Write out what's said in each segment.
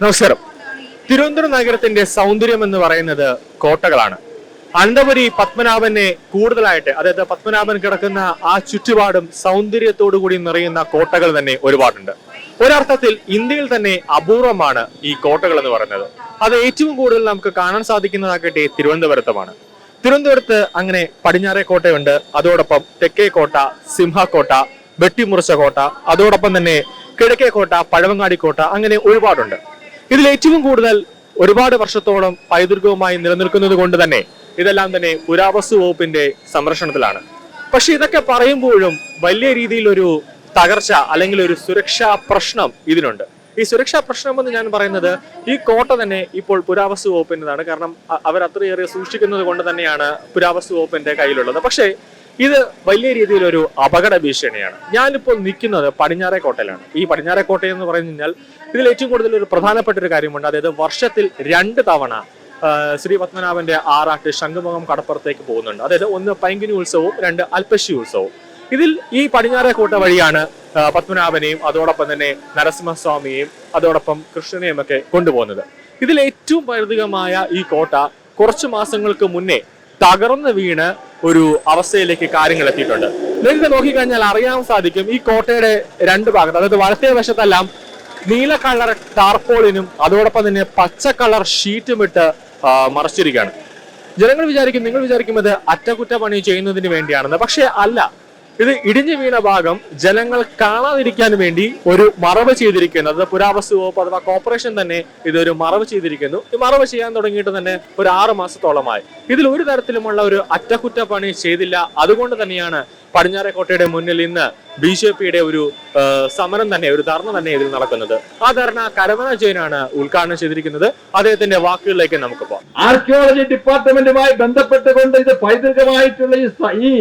നമസ്കാരം. തിരുവനന്തപുരം നഗരത്തിന്റെ സൗന്ദര്യം എന്ന് പറയുന്നത് കോട്ടകളാണ്. അനന്തപുരി പത്മനാഭനെ കൂടുതലായിട്ട് അതായത് പത്മനാഭൻ കിടക്കുന്ന ആ ചുറ്റുപാടും സൗന്ദര്യത്തോടു കൂടി നിറയുന്ന കോട്ടകൾ തന്നെ ഒരുപാടുണ്ട്. ഒരർത്ഥത്തിൽ ഇന്ത്യയിൽ തന്നെ അപൂർവമാണ് ഈ കോട്ടകൾ എന്ന് പറയുന്നത്. അത് ഏറ്റവും കൂടുതൽ നമുക്ക് കാണാൻ സാധിക്കുന്നതാകട്ടെ തിരുവനന്തപുരത്തുമാണ്. തിരുവനന്തപുരത്ത് അങ്ങനെ പടിഞ്ഞാറേ കോട്ടയുണ്ട് അതോടൊപ്പം തെക്കേ കോട്ട സിംഹക്കോട്ട വെട്ടിമുറിച്ച കോട്ട അതോടൊപ്പം തന്നെ കിഴക്കേ കോട്ട പഴവങ്ങാടി കോട്ട അങ്ങനെ ഒരുപാടുണ്ട്. ഇതിൽ ഏറ്റവും കൂടുതൽ ഒരുപാട് വർഷത്തോളം പൈതൃകവുമായി നിലനിൽക്കുന്നത് കൊണ്ട് തന്നെ ഇതെല്ലാം തന്നെ പുരാവസ്തു വകുപ്പിന്റെ സംരക്ഷണത്തിലാണ്. പക്ഷെ ഇതൊക്കെ പറയുമ്പോഴും വലിയ രീതിയിൽ ഒരു തകർച്ച അല്ലെങ്കിൽ ഒരു സുരക്ഷാ പ്രശ്നം ഇതിനുണ്ട്. ഈ സുരക്ഷാ പ്രശ്നം എന്ന് ഞാൻ പറയുന്നത് ഈ കോട്ട തന്നെ ഇപ്പോൾ പുരാവസ്തു വകുപ്പിന്റെതാണ്. കാരണം അവർ അത്രയേറെ സൂക്ഷിക്കുന്നത് കൊണ്ട് തന്നെയാണ് പുരാവസ്തു വകുപ്പിന്റെ കയ്യിലുള്ളത്. പക്ഷേ ഇത് വലിയ രീതിയിലൊരു അപകട ഭീഷണിയാണ് ഞാനിപ്പോൾ നിൽക്കുന്നത് പടിഞ്ഞാറേ കോട്ടയിലാണ് ഈ പടിഞ്ഞാറേ കോട്ട എന്ന് പറഞ്ഞു കഴിഞ്ഞാൽ ഇതിൽ ഏറ്റവും കൂടുതൽ ഒരു പ്രധാനപ്പെട്ട ഒരു കാര്യമുണ്ട്. അതായത് വർഷത്തിൽ രണ്ട് തവണ ശ്രീ പത്മനാഭന്റെ ആറാട്ട് ശംഖുമുഖം കടപ്പുറത്തേക്ക് പോകുന്നുണ്ട്. അതായത് ഒന്ന് പൈങ്കിനി ഉത്സവവും രണ്ട് അൽപ്പശി ഉത്സവവും. ഇതിൽ ഈ പടിഞ്ഞാറേ കോട്ട വഴിയാണ് പത്മനാഭനെയും അതോടൊപ്പം തന്നെ നരസിംഹസ്വാമിയെയും അതോടൊപ്പം കൃഷ്ണനെയും ഒക്കെ കൊണ്ടുപോകുന്നത്. ഇതിൽ ഏറ്റവും പൈതൃകമായ ഈ കോട്ട കുറച്ചു മാസങ്ങൾക്ക് മുന്നേ തകർന്നു വീണ് ഒരു അവസ്ഥയിലേക്ക് കാര്യങ്ങൾ എത്തിയിട്ടുണ്ട്. നേരത്തെ നോക്കിക്കഴിഞ്ഞാൽ അറിയാൻ സാധിക്കും ഈ കോട്ടയുടെ രണ്ട് ഭാഗത്ത് അതായത് വലത്തേ വശത്തെല്ലാം നീല കളർ ടാർപോളിനും അതോടൊപ്പം തന്നെ പച്ച കളർ ഷീറ്റും ഇട്ട് മറച്ചിരിക്കുകയാണ്. ജനങ്ങൾ വിചാരിക്കും നിങ്ങൾ വിചാരിക്കും ഇത് അറ്റകുറ്റപ്പണി ചെയ്യുന്നതിന് വേണ്ടിയാണെന്ന്. പക്ഷേ അല്ല ഇത് ഇടിഞ്ഞു വീണ ഭാഗം ജനങ്ങൾ കാണാതിരിക്കാൻ വേണ്ടി ഒരു മറവ് ചെയ്തിരിക്കുന്നു. അത് പുരാവസ്തു വകുപ്പ് അഥവാ കോർപ്പറേഷൻ തന്നെ ഇതൊരു മറവ് ചെയ്തിരിക്കുന്നു. ഈ മറവ് ചെയ്യാൻ തുടങ്ങിയിട്ട് തന്നെ ഒരു ആറ് മാസത്തോളമായി. ഇതിൽ ഒരു തരത്തിലുമുള്ള ഒരു അറ്റകുറ്റപ്പണി ചെയ്തില്ല. അതുകൊണ്ട് തന്നെയാണ് പടിഞ്ഞാറേക്കോട്ടയുടെ മുന്നിൽ ഇന്ന് ബി ജെ പിയുടെ ഒരു സമരം തന്നെ ഒരു ധർണ തന്നെ ഇതിൽ നടക്കുന്നത്. ആ ധർണ കരവന ജയനാണ് ഉദ്ഘാടനം ചെയ്തിരിക്കുന്നത്. അദ്ദേഹത്തിന്റെ വാക്കുകളിലേക്ക് നമുക്ക് പോകാം. ആർക്കിയോളജി ഡിപ്പാർട്ട്മെന്റുമായി ബന്ധപ്പെട്ടുകൊണ്ട് ഇത് പൈതൃകമായിട്ടുള്ള ഈ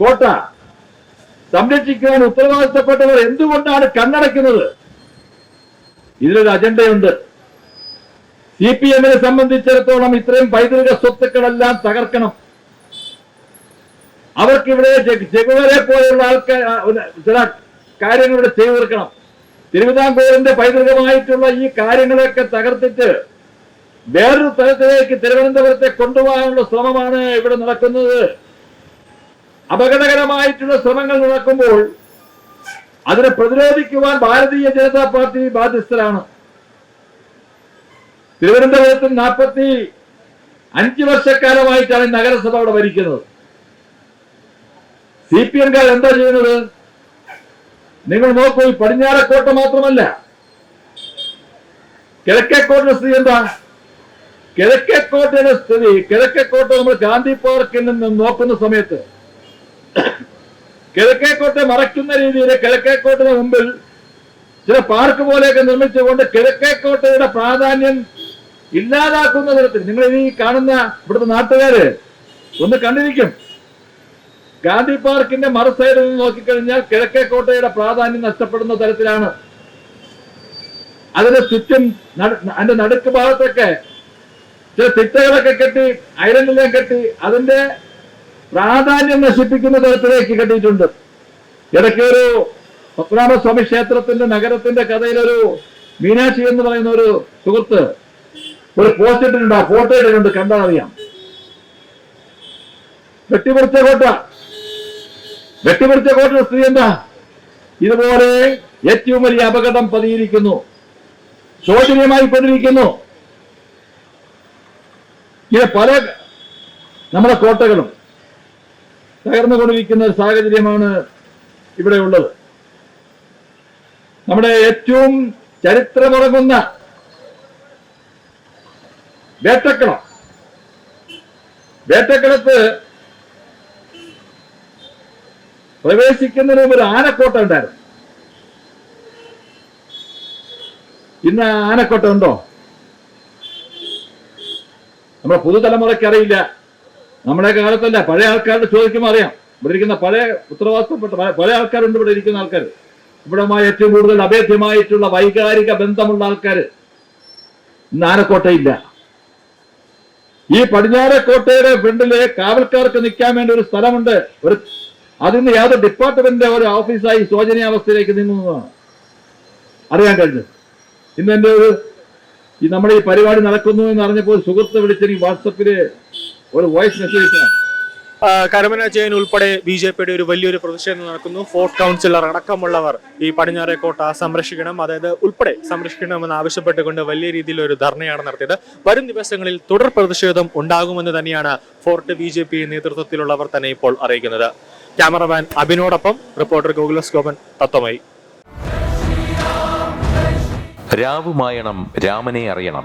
കോട്ട സംരക്ഷിക്കുവാൻ ഉത്തരവാദിത്തപ്പെട്ടവർ എന്തുകൊണ്ടാണ് കണ്ണടയ്ക്കുന്നത്? ഇതിലൊരു അജണ്ടയുണ്ട്. സി പി എമ്മിനെ സംബന്ധിച്ചിടത്തോളം ഇത്രയും പൈതൃക സ്വത്തുക്കളെല്ലാം തകർക്കണം. അവർക്കിവിടെ ജഗുവരെ പോലെയുള്ള ആൾക്കാർ ചില കാര്യങ്ങൾ ഇവിടെ ചെയ്തു തീർക്കണം തിരുവിതാംകൂറിന്റെ പൈതൃകമായിട്ടുള്ള ഈ കാര്യങ്ങളൊക്കെ തകർത്തിട്ട് വേറൊരു തലത്തിലേക്ക് തിരുവനന്തപുരത്തെ കൊണ്ടുപോകാനുള്ള ശ്രമമാണ് ഇവിടെ നടക്കുന്നത്. അപകടകരമായിട്ടുള്ള ശ്രമങ്ങൾ നടക്കുമ്പോൾ അതിനെ പ്രതിരോധിക്കുവാൻ ഭാരതീയ ജനതാ പാർട്ടി ബാധ്യസ്ഥരാണ്. തിരുവനന്തപുരത്ത് നാൽപ്പത്തി അഞ്ച് വർഷക്കാലമായിട്ടാണ് നഗരസഭ അവിടെ ഭരിക്കുന്നത്. സി പി എംകാർ എന്താ ചെയ്യുന്നത്? നിങ്ങൾ നോക്കൂ ഈ പടിഞ്ഞാറക്കോട്ട മാത്രമല്ല. കിഴക്കേക്കോട്ടിന്റെ സ്ഥിതി എന്താ? കിഴക്കേക്കോട്ടയുടെ സ്ഥിതി കിഴക്കേക്കോട്ട നമ്മൾ ഗാന്ധി പാർക്കിൽ നിന്ന് നോക്കുന്ന സമയത്ത് കിഴക്കേക്കോട്ടെ മറയ്ക്കുന്ന രീതിയിൽ കിഴക്കേക്കോട്ടിന് മുമ്പിൽ ചില പാർക്ക് പോലെയൊക്കെ നിർമ്മിച്ചുകൊണ്ട് കിഴക്കേക്കോട്ടയുടെ പ്രാധാന്യം ഇല്ലാതാക്കുന്ന തരത്തിൽ. നിങ്ങൾ ഈ കാണുന്ന ഇവിടുത്തെ നാട്ടുകാര് ഒന്ന് കണ്ടിരിക്കും. ഗാന്ധി പാർക്കിന്റെ മറു സൈഡിൽ നിന്ന് നോക്കിക്കഴിഞ്ഞാൽ കിഴക്കേക്കോട്ടയുടെ പ്രാധാന്യം നഷ്ടപ്പെടുന്ന തരത്തിലാണ്. അതിന് ചുറ്റും അതിന്റെ നടുക്ക് ഭാഗത്തൊക്കെ ചില തിട്ടകളൊക്കെ കെട്ടി ഐരനെല്ലാം കെട്ടി അതിന്റെ പ്രാധാന്യം നശിപ്പിക്കുന്ന തരത്തിലേക്ക് കണ്ടിട്ടുണ്ട് ഇടയ്ക്ക് ഒരു പത്മനാഭസ്വാമി ക്ഷേത്രത്തിന്റെ നഗരത്തിന്റെ കഥയിലൊരു മീനാക്ഷി എന്ന് പറയുന്ന ഒരു സുഹൃത്ത് ഒരു പോസ്റ്റ് ഇട്ടിട്ടുണ്ട്. ആ ഫോട്ടോ ഇട്ടിട്ടുണ്ട്. അറിയാം. വെട്ടിമുറിച്ച കോട്ട. വെട്ടിമുറിച്ച കോട്ടയുടെ സ്ത്രീ എന്താ? ഇതുപോലെ ഏറ്റവും വലിയ അപകടം പതിയിരിക്കുന്നു. ശോചനീയമായി പതിരിക്കുന്നു ഇങ്ങനെ പല നമ്മുടെ കോട്ടകളും തകർന്നുകൊണ്ടിരിക്കുന്ന ഒരു സാഹചര്യമാണ് ഇവിടെ ഉള്ളത്. നമ്മുടെ ഏറ്റവും ചരിത്രമുറങ്ങുന്ന വേട്ടക്കളം. വേട്ടക്കളത്ത് പ്രവേശിക്കുന്നതിന് ഒരു ആനക്കോട്ട ഉണ്ടായിരുന്നു. ഇന്ന് ആനക്കോട്ട ഉണ്ടോ? നമ്മുടെ പുതുതലമുറയ്ക്ക് അറിയില്ല നമ്മുടെ കാലത്തല്ല പഴയ ആൾക്കാരുടെ ചോദിക്കുമ്പോൾ അറിയാം. ഇവിടെ ഇരിക്കുന്ന പഴയ ഉത്തരവാദിത്തപ്പെട്ട പല ആൾക്കാരുണ്ട് ഇവിടെ ഇരിക്കുന്ന ആൾക്കാർ ഇവിടെ ഏറ്റവും കൂടുതൽ അഭേദ്യമായിട്ടുള്ള വൈകാരിക ബന്ധമുള്ള ആൾക്കാർ ഇന്ന് ഈ പടിഞ്ഞാറക്കോട്ടയുടെ ഫ്രണ്ടിൽ കാവൽക്കാർക്ക് നിൽക്കാൻ വേണ്ടി ഒരു സ്ഥലമുണ്ട്. ഒരു അതിന് യാതൊരു ഡിപ്പാർട്ട്മെന്റിന്റെ ഒരു ഓഫീസായി ശോചനീയാവസ്ഥയിലേക്ക് നീങ്ങുന്നതാണ് അറിയാൻ കഴിഞ്ഞത്. ഇന്ന് എന്റെ ഒരു ഈ നമ്മുടെ ഈ പരിപാടി നടക്കുന്നു എന്ന് അറിഞ്ഞപ്പോൾ സുഹൃത്ത് വിളിച്ചെനിക്ക് വാട്സപ്പിൽ ഒരു വോയിസ് മെസ്സേജ് കരമന ജയൻ ഉൾപ്പെടെ ബി ജെ പിയുടെ ഒരു വലിയൊരു പ്രതിഷേധം നടക്കുന്നു. ഫോർട്ട് കൗൺസിലർ അടക്കമുള്ളവർ ഈ പടിഞ്ഞാറേ കോട്ട സംരക്ഷിക്കണം. അതായത് ഉൾപ്പെടെ സംരക്ഷിക്കണമെന്ന് ആവശ്യപ്പെട്ടുകൊണ്ട് വലിയ രീതിയിൽ ഒരു ധർണയാണ് നടത്തിയത്. വരും ദിവസങ്ങളിൽ തുടർ പ്രതിഷേധം ഉണ്ടാകുമെന്ന് തന്നെയാണ് ഫോർട്ട് ബി ജെ പി നേതൃത്വത്തിലുള്ളവർ തന്നെ ഇപ്പോൾ അറിയിക്കുന്നത്. ക്യാമറമാൻ അബിനോടൊപ്പം റിപ്പോർട്ടർ ഗോകുലസ് ഗോപൻ തത്വമായി രാവുമായണം രാമനെ അറിയണം.